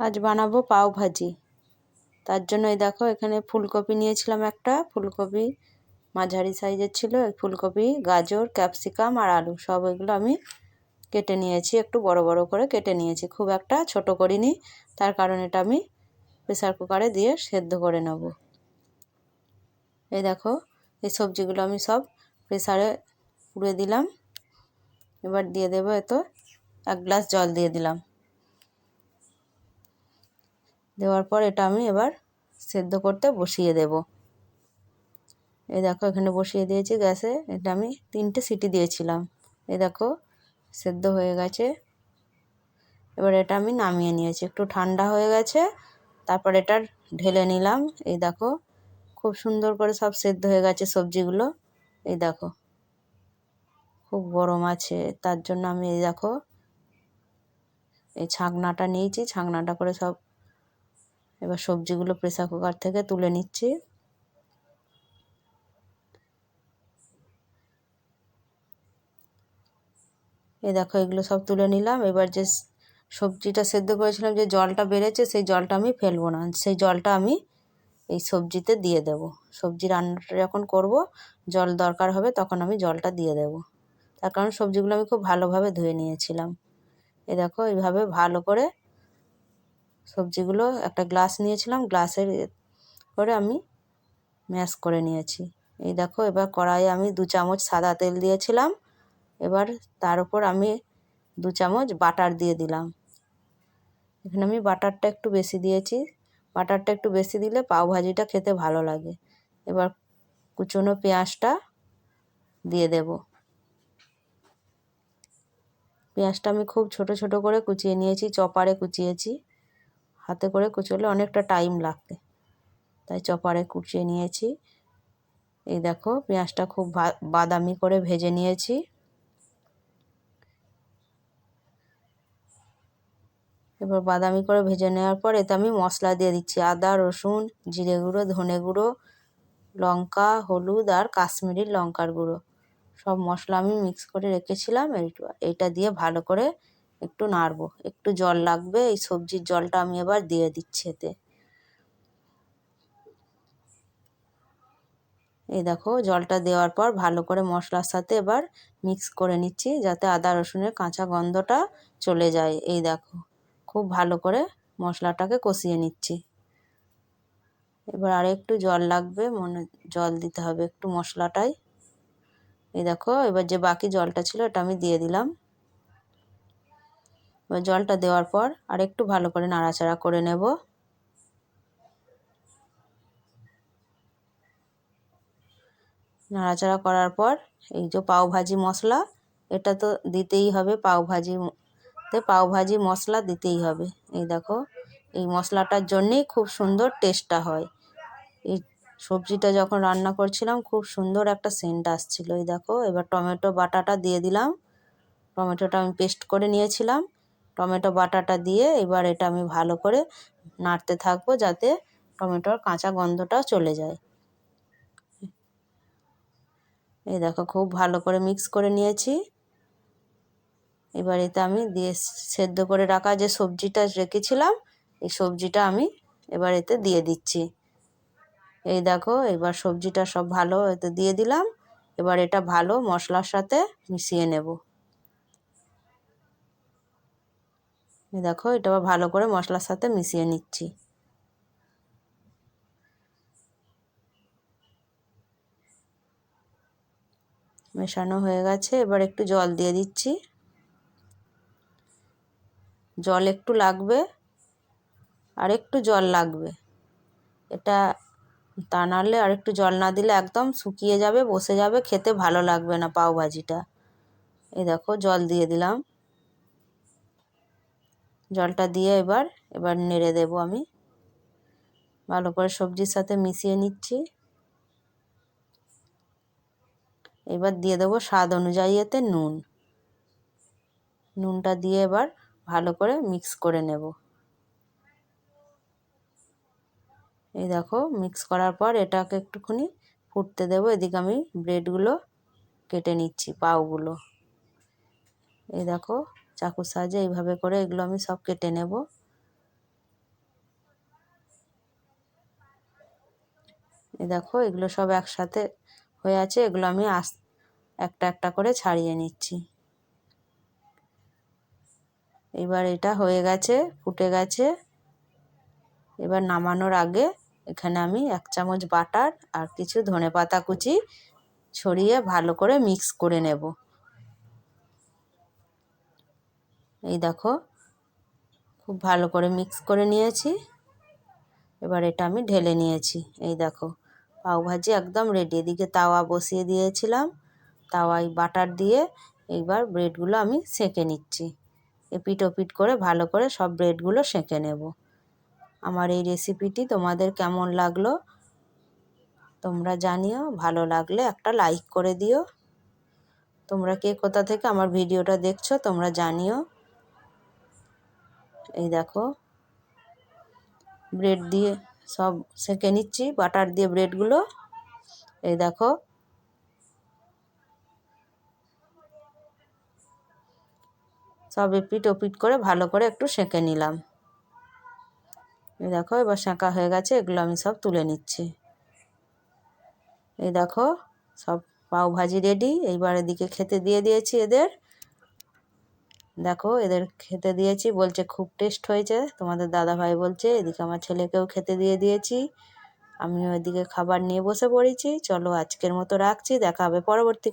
আজ বানাবো পাও ভাজি। তার জন্য এই দেখো, এখানে ফুলকপি নিয়েছিলাম একটা। ফুলকপি মাঝারি সাইজের ছিল, এই ফুলকপি, গাজর, ক্যাপসিকাম আর আলু, সব এগুলো আমি কেটে নিয়েছি, একটু বড় বড় করে কেটে নিয়েছি। খুব একটা ছোট করিনি, তার কারণ এটা আমি প্রেসার কুকারে দিয়ে সেদ্ধ করে নেব। এই দেখো, এই সবজিগুলো আমি সব প্রেসারে পুড়ে দিলাম। এবার দিয়ে দেবো এত এক গ্লাস জল দিয়ে দিলাম। দেওয়ার পর এটা আমি এবার সেদ্ধ করতে বসিয়ে দেব। এই দেখো, এখানে বসিয়ে দিয়েছি গ্যাসে। এটা আমি তিনটে সিটি দিয়েছিলাম। এই দেখো, সেদ্ধ হয়ে গেছে। এবার এটা আমি নামিয়ে নিয়েছি। একটু ঠান্ডা হয়ে গেছে, তারপর এটা ঢেলে নিলাম। এই দেখো, খুব সুন্দর করে সব সেদ্ধ হয়ে গেছে সবজিগুলো। এই দেখো, খুব গরম আছে। তার জন্য আমি এই দেখো, এই ছাকনাটা নিয়েছি। ছাকনাটা করে সব এবার সবজিগুলো প্রেসার কুকার থেকে তুলে নিচ্ছি। এই দেখো, এগুলো সব তুলে নিলাম। এবার যে সবজিটা সেদ্ধ করেছিলাম, যে জলটা বেড়েছে, সেই জলটা আমি ফেলব না। সেই জলটা আমি এই সবজিতে দিয়ে দেব। সবজি রান্নাটা যখন করব, জল দরকার হবে, তখন আমি জলটা দিয়ে দেব। তার কারণ সবজিগুলো আমি খুব ভালোভাবে ধুয়ে নিয়েছিলাম। এ দেখো, এইভাবে ভালো করে সবজিগুলো একটা গ্লাস নিয়েছিলাম, গ্লাসের করে আমি ম্যাশ করে নিয়েছি। এই দেখো, এবার কড়াইয়ে আমি দু চামচ সাদা তেল দিয়েছিলাম, এবার তার উপর আমি দু চামচ বাটার দিয়ে দিলাম। এখানে আমি বাটারটা একটু বেশি দিয়েছি, বাটারটা একটু বেশি দিলে পাও ভাজিটা খেতে ভালো লাগে। এবার কুচনো পেঁয়াজটা দিয়ে দেব। পেঁয়াজটা আমি খুব ছোট ছোট করে কুচিয়ে নিয়েছি, চপারে কুচিয়েছি। হাতে করে কুচোলে অনেকটা টাইম লাগবে। তাই চপারে কুচিয়ে নিয়েছি। এই দেখো, পেঁয়াজটা খুব বাদামি করে ভেজে নিয়েছি। এবার বাদামি করে ভেজে নেওয়ার পর এতে আমি মশলা দিয়ে দিচ্ছি। আদা, রসুন, জিরে গুঁড়ো, ধনে গুঁড়ো, লঙ্কা, হলুদ আর কাশ্মীরি লঙ্কার গুঁড়ো। সব মশলা আমি মিক্স করে রেখেছিলাম। এইটা দিয়ে ভালো করে একটু নাড়বো, একটু জল লাগবে, এই সবজির জলটা আমি এবার দিয়ে দিচ্ছি এতে। এই দেখো, জলটা দেওয়ার পর ভালো করে মশলার সাথে এবার মিক্স করে নিচ্ছি, যাতে আদা রসুনের কাঁচা গন্ধটা চলে যায়। এই দেখো, খুব ভালো করে মশলাটাকে কষিয়ে নিচ্ছি। এবার আর একটু জল লাগবে, মনে, জল দিতে হবে একটু মশলাটাই। এই দেখো, এবার যে বাকি জলটা ছিল, এটা আমি দিয়ে দিলাম। এবার জলটা দেওয়ার পর আর একটু ভালো করে নাড়াচাড়া করে নেব। নাড়াচাড়া করার পর এই যে পাও ভাজি মশলা, এটা তো দিতেই হবে পাও ভাজি তে পাও ভাজি মশলা দিতেই হবে। এই দেখো, এই মশলাটার জন্যেই খুব সুন্দর টেস্টটা হয়। এই সবজিটা যখন রান্না করছিলাম, খুব সুন্দর একটা সেন্ট আসছিল। এই দেখো, এবার টমেটো বাটাটা দিয়ে দিলাম। টমেটোটা আমি পেস্ট করে নিয়েছিলাম। টমেটো বাটাটা দিয়ে এবার এটা আমি ভালো করে নাড়তে থাকব যাতে টমেটোর কাঁচা গন্ধটাও চলে যায়। এই দেখো, খুব ভালো করে মিক্স করে নিয়েছি। এবার এতে আমি দিয়ে সেদ্ধ করে রাখা যে সবজিটা রেখেছিলাম, এই সবজিটা আমি এবার এতে দিয়ে দিচ্ছি। এই দেখো, এবার সবজিটা সব ভালো এতে দিয়ে দিলাম। এবার এটা ভালো মশলার সাথে মিশিয়ে নেব। দেখো, এটা ভালো করে মশলার সাথে মিশিয়ে নিচ্ছি। মেশানো হয়ে গেছে, এবার একটু জল দিয়ে দিচ্ছি। জল একটু লাগবে, আর একটু জল লাগবে। এটা তা নাহলে আর একটু জল না দিলে একদম শুকিয়ে যাবে, বসে যাবে, খেতে ভালো লাগবে না পাওভাজিটা। এই দেখো, জল দিয়ে দিলাম। জলটা দিয়ে এবার এবার নেড়ে দেব আমি। ভালো করে সবজির সাথে মিশিয়ে নিচ্ছি। এবার দিয়ে দেবো স্বাদ অনুযায়ী এতে নুন। নুনটা দিয়ে এবার ভালো করে মিক্স করে নেব। এই দেখো, মিক্স করার পর এটাকে একটুখানি ফুটতে দেবো। এদিকে আমি ব্রেডগুলো কেটে নিচ্ছি, পাউগুলো। এই দেখো চাকুর সাহায্যে এইভাবে করে এগুলো আমি সব কেটে নেব। দেখো, এগুলো সব একসাথে হয়ে আছে, এগুলো আমি আস, একটা একটা করে ছাড়িয়ে নিচ্ছি। এবার এটা হয়ে গেছে, ফুটে গেছে। এবার নামানোর আগে এখানে আমি এক চামচ বাটার আর কিছু ধনে পাতা কুচি ছড়িয়ে ভালো করে মিক্স করে নেব। এই দেখো, খুব ভালো করে মিক্স করে নিয়েছি। এবার এটা আমি ঢেলে নিয়েছি। এই দেখো পাওভাজি একদম রেডি এদিকে তাওয়া বসিয়ে দিয়েছিলাম। তাওয়ায় বাটার দিয়ে এইবার ব্রেডগুলো আমি সেঁকে নিচ্ছি। এপিট ওপিট করে ভালো করে সব ব্রেডগুলো সেঁকে নেব। আমার এই রেসিপিটি তোমাদের কেমন লাগল? তোমরা জানিও, ভালো লাগলে একটা লাইক করে দিও। তোমরা কে কোথা থেকে আমার ভিডিওটা দেখছ, তোমরা জানিও। এই দেখো ব্রেড দিয়ে সব সেঁকে নিচ্ছি বাটার দিয়ে ব্রেডগুলো এই দেখো, সব এপিট ওপিট করে ভালো করে একটু সেঁকে নিলাম। এই দেখো, এবার সেঁকা হয়ে গেছে, এগুলো আমি সব তুলে নিচ্ছি। এই দেখো, সব পাও ভাজি রেডি এইবার এদিকে খেতে দিয়ে দিয়েছি এদের। দেখো এদের খেতে দিয়েছি, বলছে খুব টেস্ট হয়েছে। তোমাদের দাদা ভাই বলছে, এদিকে আমার ছেলেকেও খেতে দিয়ে দিয়েছি। আমি ওইদিকে খাবার নিয়ে বসে পড়েছি। চলো আজকের মতো রাখছি, দেখা হবে পরবর্তী